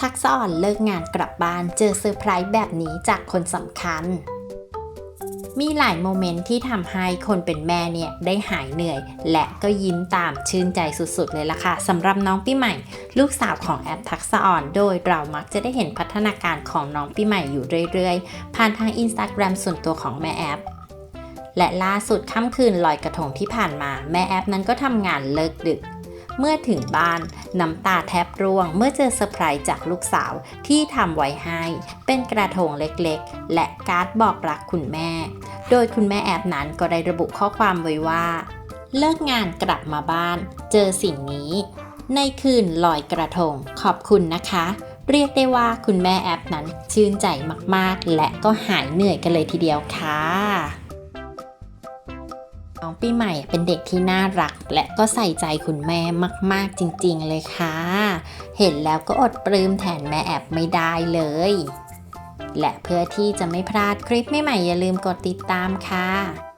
ทักษะอ่อนเลิกงานกลับบ้านเจอเซอร์ไพรส์แบบนี้จากคนสำคัญ มีหลายโมเมนต์ที่ทำให้คนเป็นแม่เนี่ยได้หายเหนื่อย และก็ยิ้มตามชื่นใจสุดๆ เลยล่ะค่ะสำหรับน้องปีใหม่ ลูกสาวของแอปทักษะอ่อน โดยเรามักจะได้เห็นพัฒนาการของน้องปีใหม่อยู่เรื่อยๆ ผ่านทางอินสตาแกรมส่วนตัวของแม่แอปและล่าสุดค่ำคืนลอยกระทงที่ผ่านมา แม่แอปนั้นก็ทำงานเลิกดึก เมื่อถึงบ้านน้ำตาแทบร่วง เมื่อเจอเซอร์ไพรส์จากลูกสาวที่ทำไว้ให้ เป็นกระทงเล็กๆ และการ์ดบอกรักคุณแม่ โดยคุณแม่แอปนั้นก็ได้ระบุข้อความไว้ว่า เลิกงานกลับมาบ้าน เจอสิ่งนี้ ในคืนลอยกระทง ขอบคุณนะคะ เรียกได้ว่าคุณแม่แอปนั้นชื่นใจมากๆ และก็หายเหนื่อยกันเลยทีเดียวค่ะ น้องปีใหม่เป็นเด็กที่น่ารัก และก็ใส่ใจคุณแม่มาก ๆ จริง ๆ เลยค่ะ เห็นแล้วก็อดปลื้มแทนแม่แอบไม่ได้เลย และเพื่อที่จะไม่พลาดคลิปใหม่ๆอย่าลืมกดติดตามค่ะ